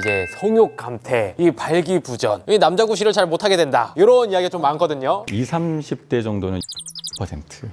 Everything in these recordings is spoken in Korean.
이제 성욕 감퇴, 이 발기부전, 이 남자 구실을 잘 못하게 된다. 이런 이야기가 좀 많거든요. 20, 30대 정도는 퍼센트.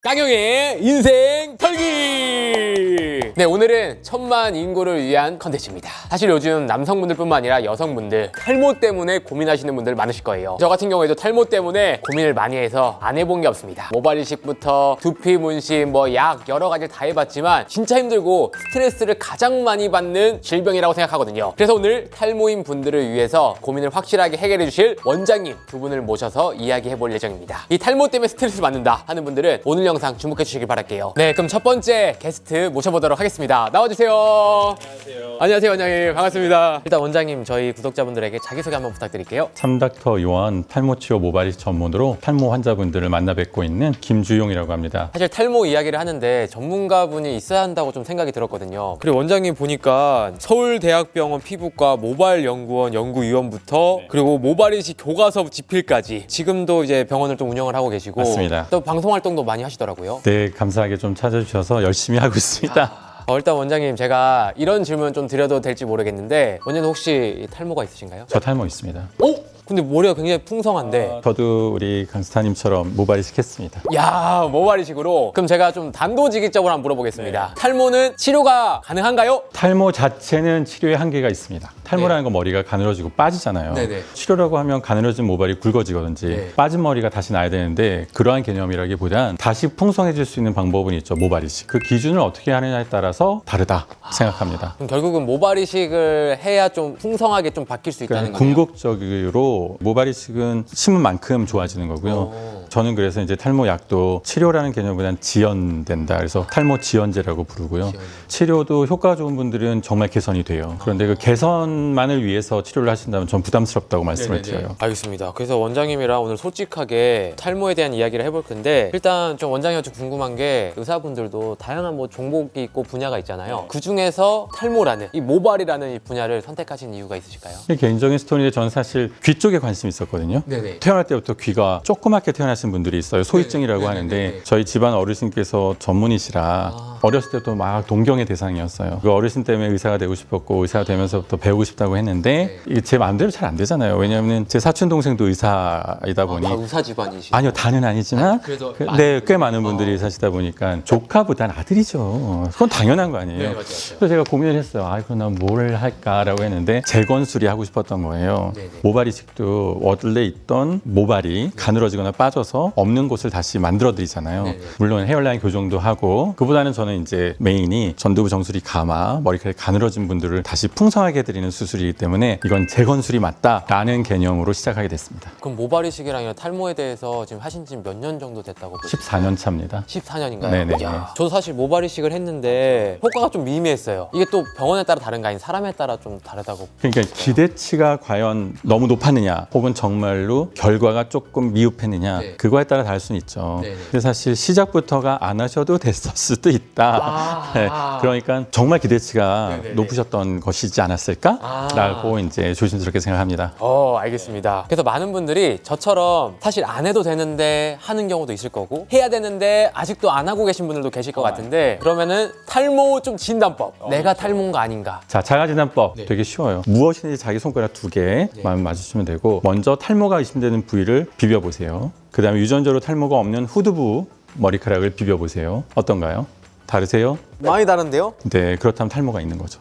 깡형의 인생 털기! 네, 오늘은 천만 인구를 위한 컨텐츠입니다. 사실 요즘 남성분들뿐만 아니라 여성분들 탈모 때문에 고민하시는 분들 많으실 거예요. 저 같은 경우에도 탈모 때문에 고민을 많이 해서 안 해본 게 없습니다. 모발 이식부터 두피 문신, 뭐 약 여러 가지 다 해봤지만 진짜 힘들고 스트레스를 가장 많이 받는 질병이라고 생각하거든요. 그래서 오늘 탈모인 분들을 위해서 고민을 확실하게 해결해 주실 원장님 두 분을 모셔서 이야기해 볼 예정입니다. 이 탈모 때문에 스트레스 받는다 하는 분들은 오늘 영상 주목해 주시길 바랄게요. 네, 그럼 첫 번째 게스트 모셔보도록 하겠습니다. 나와주세요. 안녕하세요. 안녕하세요, 원장님. 반갑습니다. 일단 원장님 저희 구독자분들에게 자기소개 한번 부탁드릴게요. 삼닥터 요원 탈모 치료 모발 이식 전문으로 탈모 환자분들을 만나 뵙고 있는 김주용이라고 합니다. 사실 탈모 이야기를 하는데 전문가분이 있어야 한다고 좀 생각이 들었거든요. 그리고 원장님 보니까 서울대학병원 피부과 모발연구원 연구위원부터 그리고 모발이식 교과서 집필까지 지금도 이제 병원을 좀 운영을 하고 계시고 맞습니다. 또 방송 활동도 많이 하시더라고요. 네, 감사하게 좀 찾아주셔서 열심히 하고 있습니다. 어, 일단 원장님 제가 이런 질문 좀 드려도 될지 모르겠는데 원장님 혹시 탈모가 있으신가요? 저 탈모 있습니다. 오! 근데 머리가 굉장히 풍성한데 저도 우리 강스타님처럼 모발 이식 했습니다. 야 모발이식으로 그럼 제가 좀 단도직입적으로 한번 물어보겠습니다. 탈모는 치료가 가능한가요? 탈모 자체는 치료의 한계가 있습니다. 탈모라는 건 머리가 가늘어지고 빠지잖아요. 네네. 치료라고 하면 가늘어진 모발이 굵어지거든지 네. 빠진 머리가 다시 나야 되는데 그러한 개념이라기보단 다시 풍성해질 수 있는 방법은 있죠. 모발 이식. 그 기준을 어떻게 하느냐에 따라서 다르다 생각합니다. 그럼 결국은 모발이식을 해야 좀 풍성하게 좀 바뀔 수 있다는 그러니까 거네요. 궁극적으로 모발 이식은 심은 만큼 좋아지는 거고요. 오. 저는 그래서 이제 탈모 약도 치료라는 개념보다는 지연된다. 그래서 탈모 지연제라고 부르고요. 치료도 효과 좋은 분들은 정말 개선이 돼요. 그런데 그 개선만을 위해서 치료를 하신다면 전 부담스럽다고 말씀을 드려요. 알겠습니다. 그래서 원장님이랑 오늘 솔직하게 탈모에 대한 이야기를 해볼 건데 일단 좀 원장님한테 궁금한 게 의사분들도 다양한 뭐 종목이 있고 분야가 있잖아요. 그 중에서 탈모라는 이 모발이라는 이 분야를 선택하신 이유가 있으실까요? 개인적인 스토리인데 저는 사실 귀 쪽에 관심이 있었거든요. 네네. 태어날 때부터 귀가 조그맣게 태어 나신 분들이 있어요. 소위증이라고 네 네, 하는데 네네. 저희 집안 어르신께서 전문이시라 아. 어렸을 때부터 막 동경의 대상이었어요. 그 어르신 때문에 의사가 되고 싶었고 의사가 되면서부터 배우고 싶다고 했는데 네. 이게 제 마음대로 잘 안 되잖아요. 왜냐하면 제 사촌 동생도 의사이다 보니 다 의사 집안이시. 아니요 다는 아니지만 그래도 그- 네, 꽤 많은 분들이 사시다 보니까 조카보다는 아들이죠. 그건 당연한 거 아니에요. 네, 맞아요, 맞아요. 그래서 제가 고민을 했어요. 아, 그럼 난 뭘 할까라고 했는데 재건술이 하고 싶었던 거예요. 네 네. 모발 이식도 원래 있던 모발이 가늘어지거나 빠져 서 없는 곳을 다시 만들어 드리잖아요. 네네. 물론 헤어라인 교정도 하고 그보다는 저는 이제 메인이 전두부 정수리 감아 머리카락 가늘어진 분들을 다시 풍성하게 해드리는 수술이기 때문에 이건 재건술이 맞다라는 개념으로 시작하게 됐습니다. 그럼 모발이식이랑 탈모에 대해서 지금 하신 지 몇 년 정도 됐다고 보세요? 14년 차입니다. 14년인가요? 네네. 저도 사실 모발이식을 했는데 효과가 좀 미미했어요. 이게 또 병원에 따라 다른 거 아닌 사람에 따라 좀 다르다고. 그러니까 기대치가 과연 너무 높았느냐 혹은 정말로 결과가 조금 미흡했느냐 네. 그거에 따라 다를 수는 있죠. 네네. 근데 사실 시작부터가 안 하셔도 됐을 수도 있다. 아. 네, 그러니까 정말 기대치가 네네네. 높으셨던 것이지 아. 않았을까라고 이제 조심스럽게 생각합니다. 어, 알겠습니다. 그래서 많은 분들이 저처럼 사실 안 해도 되는데 하는 경우도 있을 거고 해야 되는데 아직도 안 하고 계신 분들도 계실 것 같은데 그러면은 탈모 좀 진단법. 내가 탈모인가 아닌가. 자, 자가진단법 네. 되게 쉬워요. 무엇이든지 자기 손가락 두 개만 맞으시면 되고 먼저 탈모가 의심되는 부위를 비벼 보세요. 그 다음에 유전자로 탈모가 없는 후두부 머리카락을 비벼 보세요. 어떤가요? 다르세요? 많이 다른데요? 네, 그렇다면 탈모가 있는 거죠.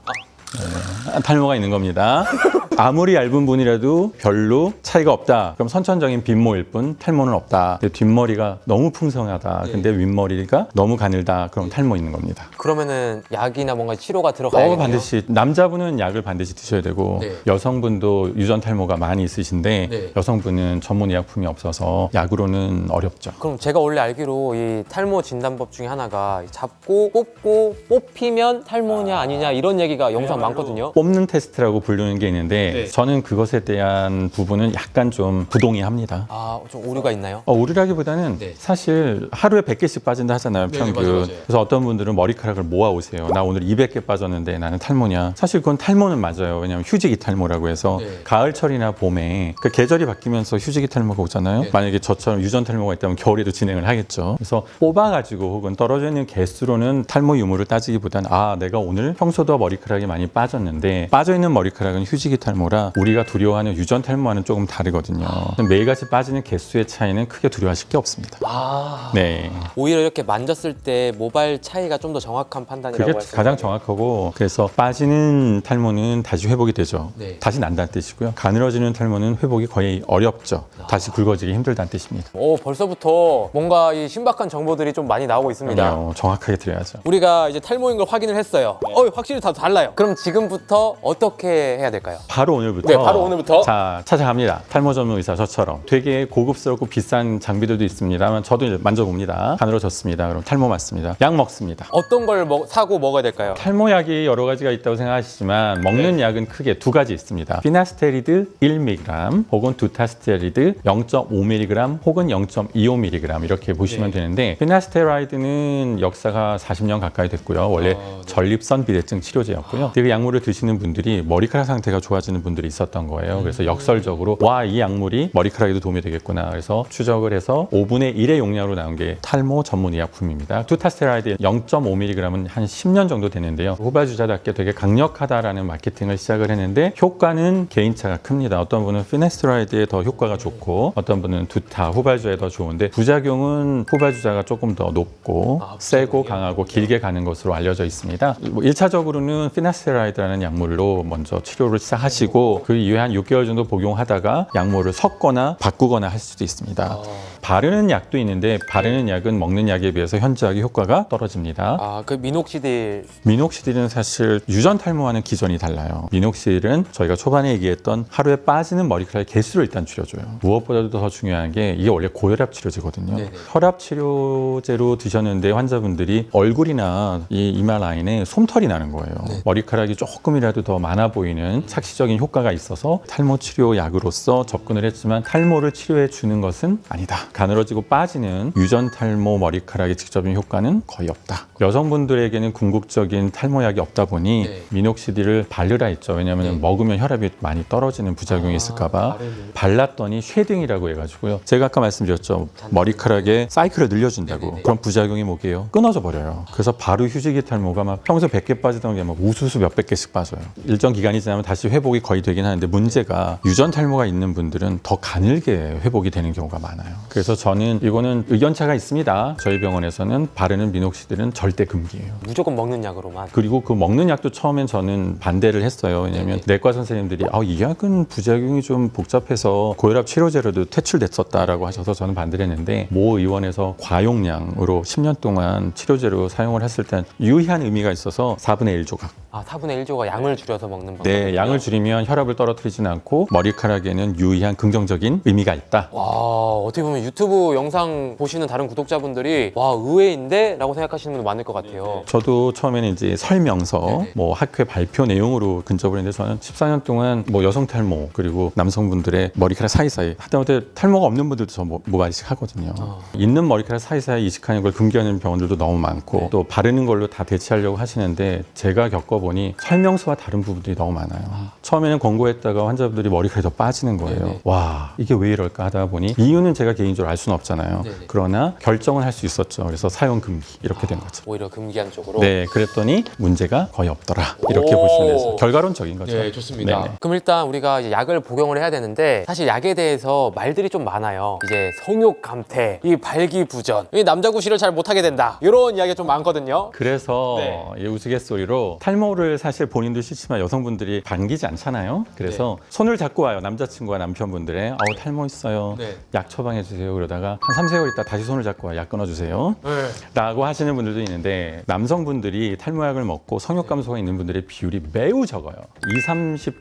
네, 탈모가 있는 겁니다. 아무리 얇은 분이라도 별로 차이가 없다. 그럼 선천적인 빈모일 뿐 탈모는 없다. 근데 뒷머리가 너무 풍성하다. 근데 윗머리가 너무 가늘다. 그럼 탈모 있는 겁니다. 그러면은 약이나 뭔가 치료가 어, 들어가야겠네요. 반드시 남자분은 약을 반드시 드셔야 되고 네. 여성분도 유전 탈모가 많이 있으신데 네. 여성분은 전문 의약품이 없어서 약으로는 어렵죠. 그럼 제가 원래 알기로 이 탈모 진단법 중에 하나가 잡고 뽑고 뽑히면 탈모냐 아니냐 이런 얘기가 영상 많거든요. 뽑는 테스트라고 부르는 게 있는데 있는데 네. 저는 그것에 대한 부분은 약간 좀 부동의합니다. 아, 좀 오류가 있나요? 어, 오류라기보다는 네. 사실 하루에 100개씩 빠진다 하잖아요, 네, 평균. 맞아요, 맞아요. 그래서 어떤 분들은 머리카락을 모아 오세요. 나 오늘 200개 빠졌는데 나는 탈모냐. 사실 그건 탈모는 맞아요. 왜냐하면 휴지기 탈모라고 해서 네. 가을철이나 봄에 그 계절이 바뀌면서 휴지기 탈모가 오잖아요. 네. 만약에 저처럼 유전 탈모가 있다면 겨울에도 진행을 하겠죠. 그래서 뽑아가지고 혹은 떨어져 있는 개수로는 탈모 유무를 따지기보단 아 내가 오늘 평소도 머리카락이 많이 빠졌는데 빠져 있는 머리카락은 휴지기 탈모 라 우리가 두려워하는 유전 탈모와는 조금 다르거든요. 매일같이 빠지는 개수의 차이는 크게 두려워하실 게 없습니다. 아. 네. 오히려 이렇게 만졌을 때 모발 차이가 좀 더 정확한 판단이라고 그게 할수 가장 있겠네요. 정확하고 그래서 빠지는 탈모는 다시 회복이 되죠. 네. 다시 난다는 뜻이고요. 가늘어지는 탈모는 회복이 거의 어렵죠. 다시 굵어지기 힘들다는 뜻입니다. 오, 벌써부터 뭔가 이 신박한 정보들이 좀 많이 나오고 있습니다. 그럼요. 정확하게 드려야죠. 우리가 이제 탈모인 걸 확인을 했어요. 어, 확실히 다 달라요. 그럼 지금부터 어떻게 해야 될까요? 바로 오늘부터 네, 바로 오늘부터. 자 찾아갑니다. 탈모 전문 의사 저처럼 되게 고급스럽고 비싼 장비들도 있습니다만 저도 이제 만져봅니다. 가늘어졌습니다. 그럼 탈모 맞습니다. 약 먹습니다. 어떤 걸 먹- 사고 먹어야 될까요? 탈모약이 여러 가지가 있다고 생각하시지만 먹는 네. 약은 크게 두 가지 있습니다. 피나스테리드 1mg 혹은 두타스테리드 0.5mg 혹은 0.25mg 이렇게 보시면 네. 되는데 피나스테라이드는 역사가 40년 가까이 됐고요. 원래 아, 네. 전립선 비대증 치료제였고요. 그 약물을 드시는 분들이 머리카락 상태가 좋아지는 분들이 있었던 거예요. 음. 그래서 역설적으로 와 이 약물이 머리카락에도 도움이 되겠구나. 그래서 추적을 해서 5분의 1의 용량으로 나온 게 탈모 전문 의약품입니다. 두타스테라이드 0.5mg은 한 10년 정도 되는데요. 후발 주자답게 되게 강력하다라는 마케팅을 시작을 했는데 효과는 개인차가 큽니다. 어떤 분은 피네스테라이드에 더 효과가 좋고 어떤 분은 두타 후발주에 더 좋은데 부작용은 후발 주자가 조금 더 높고 아, 세고? 강하고 길게 가는 것으로 알려져 있습니다. 뭐 1차적으로는 피나스테라이드라는 약물로 먼저 치료를 시작하시 고 그 이후에 한 6개월 정도 복용하다가 약물을 섞거나 바꾸거나 할 수도 있습니다. 바르는 약도 있는데 바르는 약은 먹는 약에 비해서 현저하게 효과가 떨어집니다. 아, 그 미녹시딜 미녹시딜은 사실 유전 탈모와는 기전이 달라요. 미녹시딜은 저희가 초반에 얘기했던 하루에 빠지는 머리카락의 개수를 일단 줄여줘요. 무엇보다도 더 중요한 게 이게 원래 고혈압 치료제거든요. 네네. 혈압 치료제로 드셨는데 환자분들이 얼굴이나 이 이마 라인에 솜털이 나는 거예요. 네. 머리카락이 조금이라도 더 많아 보이는 착시적인 효과가 있어서 탈모 치료 약으로서 접근을 했지만 탈모를 치료해 주는 것은 아니다. 가늘어지고 빠지는 유전 탈모 머리카락의 직접적인 효과는 거의 없다. 여성분들에게는 궁극적인 탈모약이 없다 보니 네. 미녹시딜을 바르라 했죠. 왜냐하면 네. 먹으면 혈압이 많이 떨어지는 부작용이 아, 있을까봐. 발랐더니 쉐딩이라고 해가지고요. 제가 아까 말씀드렸죠. 머리카락에 사이클을 늘려준다고. 네네네. 그럼 부작용이 뭐게요? 끊어져 버려요. 그래서 바로 휴지기 탈모가 막 평소 100개 빠지던 게 막 우수수 몇백 개씩 빠져요. 일정 기간이 지나면 다시 회복이 거의 되긴 하는데 문제가 유전 탈모가 있는 분들은 더 가늘게 회복이 되는 경우가 많아요. 그래서 저는 이거는 의견차가 있습니다. 저희 병원에서는 바르는 미녹시딜은 절대 금기예요. 무조건 먹는 약으로만. 그리고 그 먹는 약도 처음엔 저는 반대를 했어요. 왜냐하면 네네. 내과 선생님들이 아, 이 약은 부작용이 좀 복잡해서 고혈압 치료제로도 퇴출됐었다라고 하셔서 저는 반대를 했는데 모 의원에서 과용량으로 10년 동안 치료제로 사용을 했을 땐 유의한 의미가 있어서 4분의 1 조각. 아, 4분의 1조가 양을 줄여서 먹는 방법. 네, 양을 줄이면 혈압을 떨어뜨리진 않고 머리카락에는 유의한 긍정적인 의미가 있다. 와, 어떻게 보면 유튜브 영상 보시는 다른 구독자분들이 와, 의외인데? 라고 생각하시는 분들 많을 것 같아요. 저도 처음에는 이제 설명서, 네네. 뭐 학회 발표 내용으로 근접을 했는데 저는 14년 동안 뭐 여성 탈모 그리고 남성분들의 머리카락 사이사이 하다못해 탈모가 없는 분들도 저 모- 모발 이식하거든요. 어. 있는 머리카락 사이사이 이식하는 걸 금기하는 병원들도 너무 많고 네. 또 바르는 걸로 다 대체하려고 하시는데 제가 겪어 보니 설명서와 다른 부분들이 너무 많아요. 처음에는 권고했다가 환자분들이 머리카락이 더 빠지는 거예요. 네네. 와 이게 왜 이럴까 하다 보니 이유는 제가 개인적으로 알 수는 없잖아요. 네네. 그러나 결정은 할 수 있었죠. 그래서 사용 금기 이렇게 된 거죠. 오히려 금기한 쪽으로. 네, 그랬더니 문제가 거의 없더라. 이렇게 오. 보시면 돼서 결과론적인 거죠. 네, 좋습니다. 네네. 그럼 일단 우리가 약을 복용을 해야 되는데 사실 약에 대해서 말들이 좀 많아요. 이제 성욕 감퇴, 이 발기부전, 이 남자 구실을 잘 못하게 된다. 이런 이야기가 좀 많거든요. 그래서 네. 이 우스갯소리로 탈모 를 사실 본인도 싫지만 여성분들이 반기지 않잖아요. 그래서 손을 잡고 와요. 남자친구와 남편분들의 아우 탈모 있어요. 네. 약 처방해 주세요. 그러다가 한 3, 4개월 있다 다시 손을 잡고 와. 약 끊어 주세요. 네. 라고 하시는 분들도 있는데 남성분들이 탈모약을 먹고 성욕 감소가 있는 분들의 비율이 매우 적어요. 20,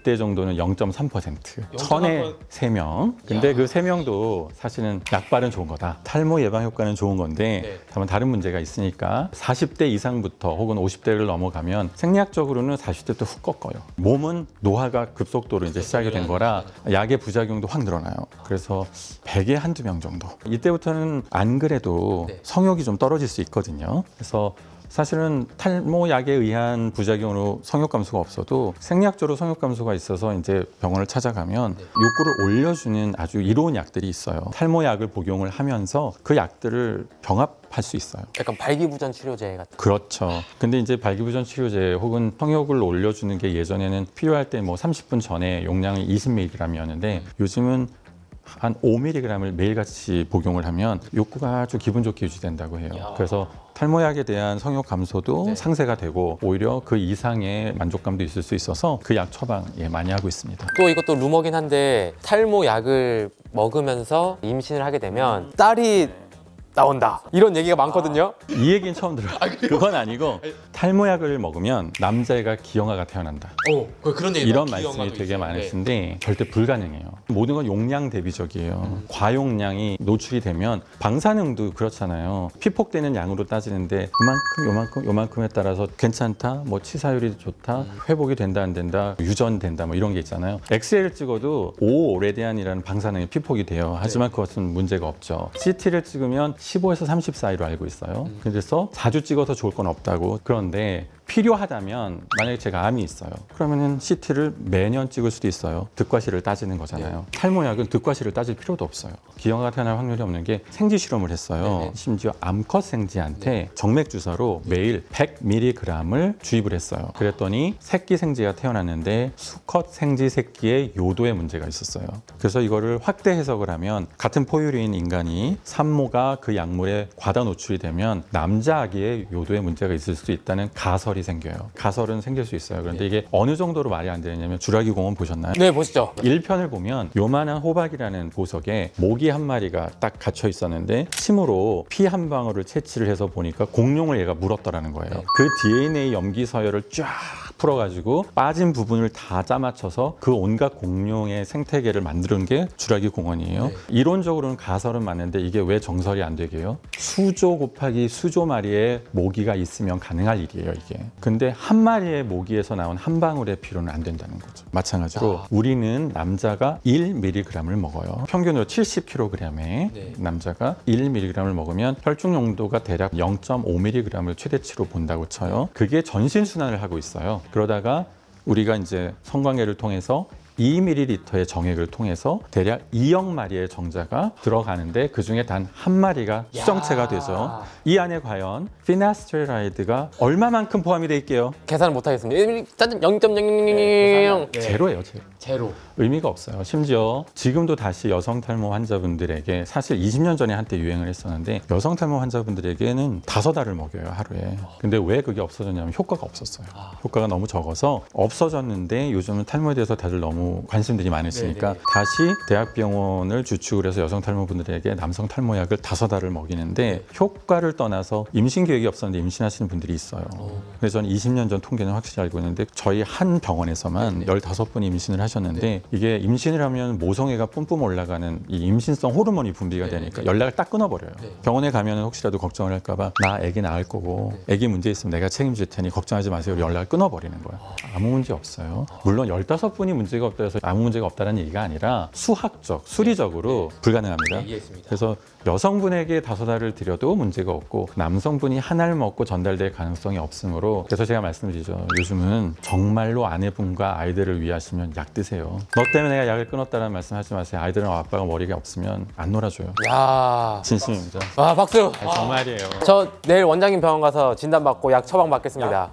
30대 정도는 0.3%. 천에 3명. 근데 그 3명도 사실은 약발은 좋은 거다. 탈모 예방 효과는 좋은 건데 네. 다만 다른 문제가 있으니까 40대 이상부터 혹은 50대를 넘어가면 생리학적 기본적으로는 40대 때훅 꺾어요. 몸은 노화가 급속도로 이제 시작이 된 거라 약의 부작용도 확 늘어나요. 그래서 100에 한두 명 정도. 이때부터는 안 그래도 네. 성욕이 좀 떨어질 수 있거든요. 그래서 사실은 탈모약에 의한 부작용으로 성욕 감소가 없어도 생리학적으로 성욕 감소가 있어서 이제 병원을 찾아가면 욕구를 올려주는 아주 이로운 약들이 있어요. 탈모약을 복용을 하면서 그 약들을 병합할 수 있어요. 약간 발기부전 치료제 같은. 그렇죠. 근데 이제 발기부전 치료제 혹은 성욕을 올려주는 게 예전에는 필요할 때 뭐 30분 전에 용량이 20mg이었는데 요즘은 한 5mg을 매일같이 복용을 하면 욕구가 아주 기분 좋게 유지된다고 해요. 야. 그래서 탈모약에 대한 성욕 감소도 네. 상쇄가 되고 오히려 그 이상의 만족감도 있을 수 있어서 그 약 처방 예, 많이 하고 있습니다. 또 이것도 루머긴 한데 탈모 약을 먹으면서 임신을 하게 되면 딸이 나온다 이런 얘기가 많거든요. 이 얘기는 처음 들어요. 그건 아니고 탈모약을 먹으면 남자애가 기형아가 태어난다. 오, 그런 얘기 이런 말씀이 되게 많으신데 절대 불가능해요. 모든 건 용량 대비적이에요. 과용량이 노출이 되면 방사능도 그렇잖아요. 피폭되는 양으로 따지는데 그만큼 요만큼 요만큼에 따라서 괜찮다, 뭐 치사율이 좋다, 회복이 된다 안 된다, 유전된다 뭐 이런 게 있잖아요. 엑스레이를 찍어도 오레디안이라는 방사능이 피폭이 돼요. 하지만 그것은 문제가 없죠. CT를 찍으면 15에서 30 사이로 알고 있어요. 그래서 자주 찍어서 좋을 건 없다고. 그런데 필요하다면 만약에 제가 암이 있어요. 그러면은 CT를 매년 찍을 수도 있어요. 득과실을 따지는 거잖아요. 탈모약은 득과실을 따질 필요도 없어요. 기형아가 태어날 확률이 없는 게 생지 실험을 했어요. 네네. 심지어 암컷 생지한테 정맥 주사로 매일 100mg을 주입을 했어요. 그랬더니 새끼 생지가 태어났는데 수컷 생지 새끼의 요도에 문제가 있었어요. 그래서 이거를 확대 해석을 하면 같은 포유류인 인간이 산모가 그 약물에 과다 노출이 되면 남자 아기의 요도에 문제가 있을 수 있다는 가설이 생겨요. 가설은 생길 수 있어요. 그런데 이게 어느 정도로 말이 안 되냐면 주라기 공원 보셨나요? 네 보시죠. 1편을 보면 요만한 호박이라는 보석에 모기 한 마리가 딱 갇혀 있었는데 침으로 피 한 방울을 채취를 해서 보니까 공룡을 얘가 물었더라는 거예요. 네. 그 DNA 염기 서열을 쫙 풀어 가지고 빠진 부분을 다 짜맞춰서 그 온갖 공룡의 생태계를 만드는 게 주라기 공원이에요. 네. 이론적으로는 가설은 맞는데 이게 왜 정설이 안 되게요? 수조 곱하기 수조 마리의 모기가 있으면 가능할 일이에요, 이게. 근데 한 마리의 모기에서 나온 한 방울의 피로는 안 된다는 거죠. 마찬가지로 아. 우리는 남자가 1mg을 먹어요. 평균으로 70kg의 네. 남자가 1mg을 먹으면 혈중 용도가 대략 0.5mg을 최대치로 본다고 쳐요. 그게 전신 순환을 하고 있어요. 그러다가 우리가 이제 성관계를 통해서 2ml의 정액을 통해서 대략 2억 마리의 정자가 들어가는데 그 중에 단 한 마리가 수정체가 되죠. 이 안에 과연 피나스트라이드가 얼마만큼 포함이 돼 있게요? 계산을 못 하겠습니다. 일단 0.000 제로예요, 제로. 제로. 의미가 없어요. 심지어 지금도 다시 여성 탈모 환자분들에게 사실 20년 전에 한때 유행을 했었는데 여성 탈모 환자분들에게는 다섯 알을 먹여요 하루에. 근데 왜 그게 없어졌냐면 효과가 없었어요. 효과가 너무 적어서 없어졌는데 요즘은 탈모에 대해서 다들 너무 관심들이 많으시니까 네네. 다시 대학병원을 주축을 해서 여성 탈모분들에게 남성 탈모약을 다섯 알을 먹이는데 효과를 떠나서 임신 계획이 없었는데 임신하시는 분들이 있어요. 그래서 저는 20년 전 통계는 확실히 알고 있는데 저희 한 병원에서만 15분이 임신을 하셨는데 이게 임신을 하면 모성애가 뿜뿜 올라가는 이 임신성 호르몬이 분비가 되니까 연락을 딱 끊어버려요. 병원에 가면 혹시라도 걱정을 할까봐 나 아기 낳을 거고 아기 문제 있으면 내가 책임질 테니 걱정하지 마세요. 연락을 끊어버리는 거예요. 아무 문제 없어요. 물론 15분이 문제가 해서 아무 문제가 없다는 얘기가 아니라 수학적, 수리적으로 불가능합니다. 이해했습니다. 그래서 여성분에게 다섯 알을 드려도 문제가 없고 남성분이 한 알 먹고 전달될 가능성이 없으므로 그래서 제가 말씀드리죠. 요즘은 정말로 아내분과 아이들을 위하시면 약 드세요. 너 때문에 내가 약을 끊었다는 말씀 하지 마세요. 아이들은 아빠가 머리가 없으면 안 놀아줘요. 야. 진심입니다. 아 박수. 아니, 정말이에요. 저 내일 원장님 병원 가서 진단 받고 약 처방 받겠습니다.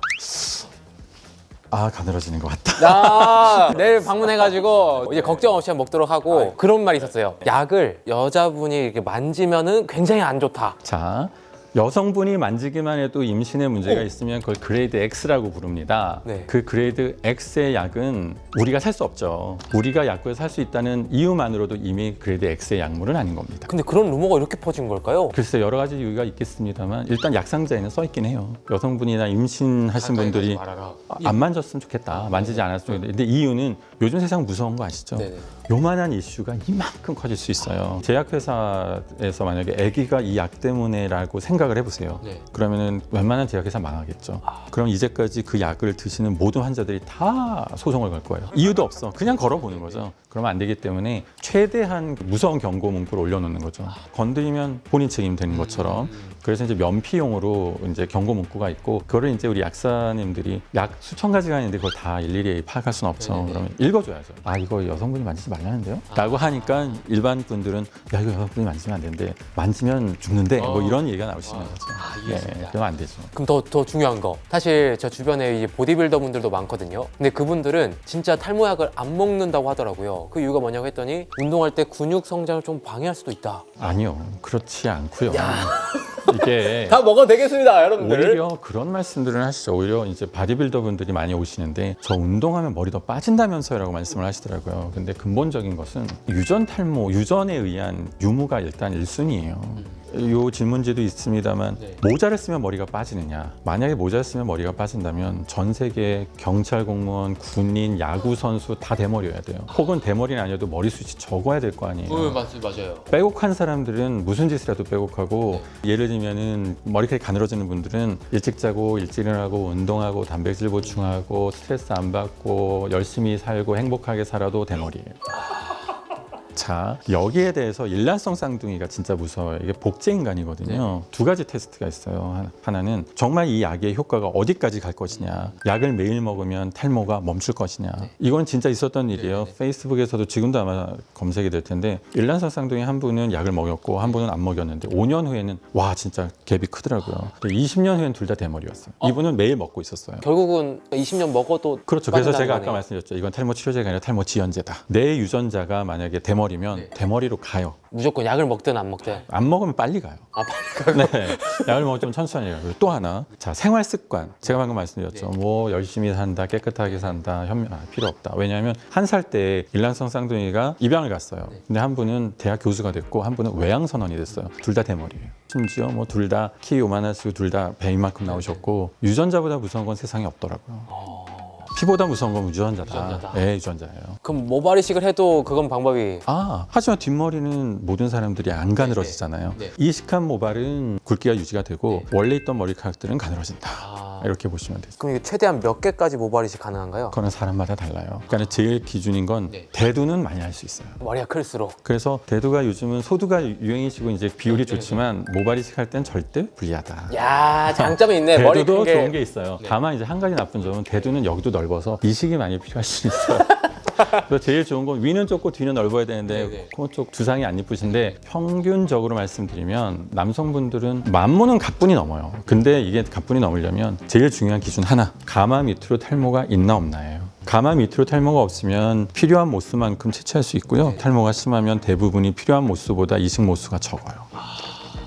아 가늘어지는 것 같다. 나 내일 방문해가지고 이제 걱정 없이 먹도록 하고 그런 말이 있었어요. 약을 여자분이 이렇게 만지면은 굉장히 안 좋다. 자. 여성분이 만지기만 해도 임신에 문제가 있으면 그걸 그레이드 X라고 부릅니다. 네. 그 그레이드 X의 약은 우리가 살 수 없죠. 우리가 약국에 살수 있다는 이유만으로도 이미 그레이드 X의 약물은 아닌 겁니다. 근데 그런 루머가 이렇게 퍼진 걸까요? 글쎄 여러 가지 이유가 있겠습니다만 일단 약상자에는 써 있긴 해요. 여성분이나 임신하신 분들이 말아라. 아, 안 만졌으면 좋겠다. 만지지 않았으면 좋겠다. 근데 이유는 요즘 세상 무서운 거 아시죠? 네네. 요만한 이슈가 이만큼 커질 수 있어요. 제약회사에서 만약에 아기가 이 약 때문에라고 생각 생각을 해보세요. 네. 그러면은 웬만한 제약회사 망하겠죠. 그럼 이제까지 그 약을 드시는 모든 환자들이 다 소송을 걸 거예요. 이유도 없어. 그냥 걸어보는 거죠. 그러면 안 되기 때문에 최대한 무서운 경고 문구를 올려놓는 거죠. 건드리면 본인 책임 되는 것처럼. 그래서 이제 면피용으로 이제 경고 문구가 있고 그거를 이제 우리 약사님들이 약 수천 가지가 있는데 그걸 다 일일이 파악할 수는 없죠. 네네네. 그러면 읽어줘야죠. 아 이거 여성분이 만지지 말라는데요? 라고 하니까 일반 분들은 야 이거 여성분이 만지면 안 되는데 만지면 죽는데 뭐 어. 이런 얘기가 나올 수 있는 거죠. 아, 예, 이해했습니다. 그러면 안 되죠. 그럼 더, 더 중요한 거. 사실 저 주변에 이제 보디빌더 분들도 많거든요. 근데 그분들은 진짜 탈모약을 안 먹는다고 하더라고요. 그 이유가 뭐냐고 했더니 운동할 때 근육 성장을 좀 방해할 수도 있다. 아니요, 그렇지 않고요. 이게 다 먹어도 되겠습니다, 여러분들. 오히려 그런 말씀들을 하시죠. 오히려 이제 바디빌더 분들이 많이 오시는데 저 운동하면 머리 더 빠진다면서요라고 말씀을 하시더라고요. 근데 근본적인 것은 유전 탈모, 유전에 의한 유무가 일단 1순위예요. 요 질문지도 있습니다만 네. 모자를 쓰면 머리가 빠지느냐? 만약에 모자를 쓰면 머리가 빠진다면 전 세계 경찰 공무원, 군인, 야구 선수 다 대머리여야 돼요. 혹은 대머리는 아니어도 머리숱이 적어야 될 거 아니에요. 맞, 맞아요. 빼곡한 사람들은 무슨 짓을 해도 빼곡하고 예를 들면 은 머리카락이 가늘어지는 분들은 일찍 자고 일찍 일어나고 운동하고 단백질 보충하고 스트레스 안 받고 열심히 살고 행복하게 살아도 대머리예요. 자 여기에 대해서 일란성 쌍둥이가 진짜 무서워요. 이게 복제 인간이거든요. 두 가지 테스트가 있어요. 하나- 하나는 정말 이 약의 효과가 어디까지 갈 것이냐. 약을 매일 먹으면 탈모가 멈출 것이냐. 이건 진짜 있었던 일이에요. 페이스북에서도 지금도 아마 검색이 될 텐데 일란성 쌍둥이 한 분은 약을 먹였고 한 분은 안 먹였는데 5년 후에는 와 진짜 갭이 크더라고요. 20년 후에는 둘다 대머리였어요. 이분은 매일 먹고 있었어요. 결국은 20년 먹어도 그렇죠. 그래서 빠진다는 제가 아까 거네요. 말씀드렸죠. 이건 탈모 치료제가 아니라 탈모 지연제다. 내 유전자가 만약에 대머리 면 네. 대머리로 가요. 무조건 약을 먹든 안 먹든. 안 먹으면 빨리 가요. 아, 네. 약을 먹으면 좀 천천히 가요. 또 하나. 자, 생활 습관. 제가 방금 말씀드렸죠. 네. 뭐 열심히 산다, 깨끗하게 산다, 현명, 아, 필요 없다. 왜냐하면 한 살 때 일란성 쌍둥이가 입양을 갔어요. 네. 근데 한 분은 대학 교수가 됐고 한 분은 외양 선원이 됐어요. 둘 다 대머리예요. 심지어 뭐 둘 다 키 요만하시고 둘 다배 이만큼 나오셨고 유전자보다 무서운 건 세상에 없더라고요. 피보다 무서운 건 유전자다. 유전자다. 네, 유전자예요. 그럼 모발 이식을 해도 그건 방법이 아, 하지만 뒷머리는 모든 사람들이 안 가늘어지잖아요. 네, 네. 이식한 모발은 굵기가 유지가 되고 원래 있던 머리카락들은 가늘어진다. 아. 이렇게 보시면 되죠. 그럼 이게 최대한 몇 개까지 모발 이식 가능한가요? 그거는 사람마다 달라요. 그러니까 제일 기준인 건 네. 대두는 많이 할 수 있어요. 머리가 클수록 그래서 대두가 요즘은 소두가 유행이시고 이제 비율이 좋지만 모발 이식할 땐 절대 불리하다. 야 장점이 있네 머리 대두도 큰 게 좋은 게 있어요. 다만 이제 한 가지 나쁜 점은 대두는 여기도 넓어 서 이식이 많이 필요할 수 있어요. 그래서 제일 좋은 건 위는 좁고 뒤는 넓어야 되는데 네네. 그쪽 두상이 안 이쁘신데 평균적으로 말씀드리면 남성분들은 만무는 가뿐히 넘어요. 근데 이게 가뿐히 넘으려면 제일 중요한 기준 하나 가마 밑으로 탈모가 있나 없나예요. 가마 밑으로 탈모가 없으면 필요한 모수만큼 채취할 수 있고요. 탈모가 심하면 대부분이 필요한 모수보다 이식 모수가 적어요.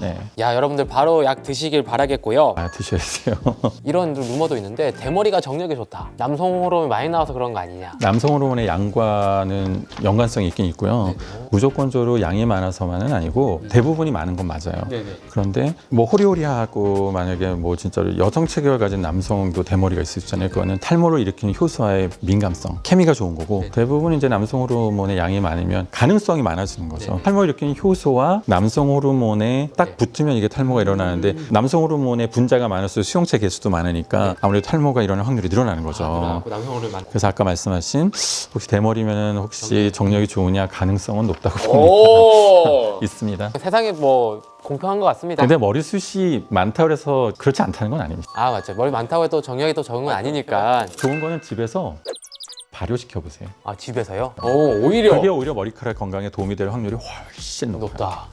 네, 야 여러분들 바로 약 드시길 바라겠고요 아 드셔야 돼요. 이런 루머도 있는데 대머리가 정력에 좋다 남성 호르몬이 많이 나와서 그런 거 아니냐 남성 호르몬의 양과는 연관성이 있긴 있고요. 무조건적으로 양이 많아서만은 아니고 대부분이 많은 건 맞아요. 네네. 그런데 뭐 호리호리하고 만약에 뭐 진짜로 여성 체격을 가진 남성도 대머리가 있을 수 있잖아요. 그거는 탈모를 일으키는 효소와의 민감성, 케미가 좋은 거고 대부분 이제 남성 호르몬의 양이 많으면 가능성이 많아지는 거죠. 탈모를 일으키는 효소와 남성 호르몬에 딱 붙으면 이게 탈모가 일어나는데 남성 호르몬의 분자가 많을수록 수용체 개수도 많으니까 아무래도 탈모가 일어날 확률이 늘어나는 거죠. 남성 많고 그래서 아까 말씀하신 혹시 대머리면 혹시 정력이 좋으냐 가능성은 높다고 봅니다. 오 있습니다. 세상에 뭐 공평한 것 같습니다 근데 머리숱이 많다고 해서 그렇지 않다는 건 아닙니다. 아 맞죠 머리 많다고 해도 정력이 또 적은 건 아니니까 좋은 거는 집에서 발효시켜 보세요. 아 집에서요? 오 오히려 그게 오히려 머리카락 건강에 도움이 될 확률이 훨씬 높아요. 높다